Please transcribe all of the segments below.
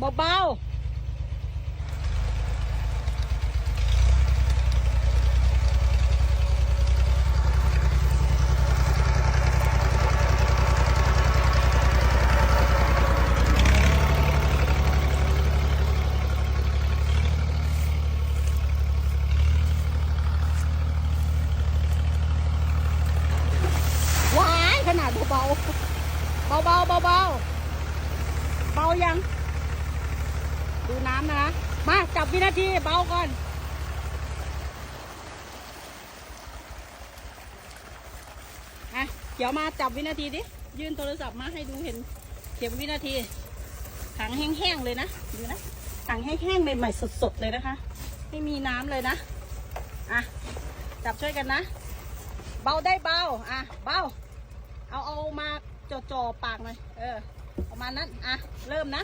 เบาๆว้ายขนาดเบาๆ เบาๆ เบาๆ เบาเบายัง น้ำนะมาจับวินาทีเบาก่อนอะเดี๋ยวมาจับวินาทีดิยื่นโทรศัพท์มาให้ดูเห็นเข็มวินาทีถังแห้งๆเลยนะดูนะถังแห้งๆใหม่ๆสดๆเลยนะคะ ไม่มีน้ำเลยนะอะจับช่วยกันนะ เบาได้เบาอะเบาเอาเอามาจ่อๆปากหน่อยเออประมาณนั้นอะเริ่มนะ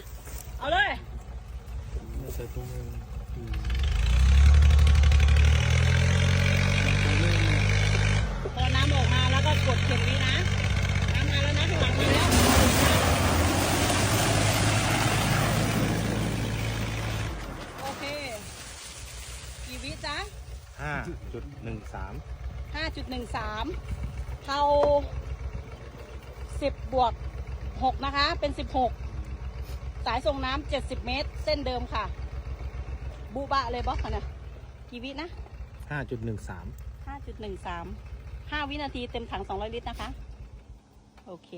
เอาเลย ใช่ตรงมือพอน้ำออกมาแล้วก็กดเข็มนี้นะ น้ำมาแล้วนะข้างหลังมาแล้วโอเค กี่วิจ๊ะห้าจุดหนึ่งสามห้าจุดหนึ่งสามเท่าสิบบวกหกนะคะ เป็นสิบหก สายส่งน้ำเจ็ดสิบเมตร เส้นเดิมค่ะ บูบะเลยบอสค่ะเนี่ยกี่วินะห้าจุดหนึ่งสามห้าจุดหนึ่งสามห้าวินาทีเต็มถังสองร้อยลิตรนะคะ โอเค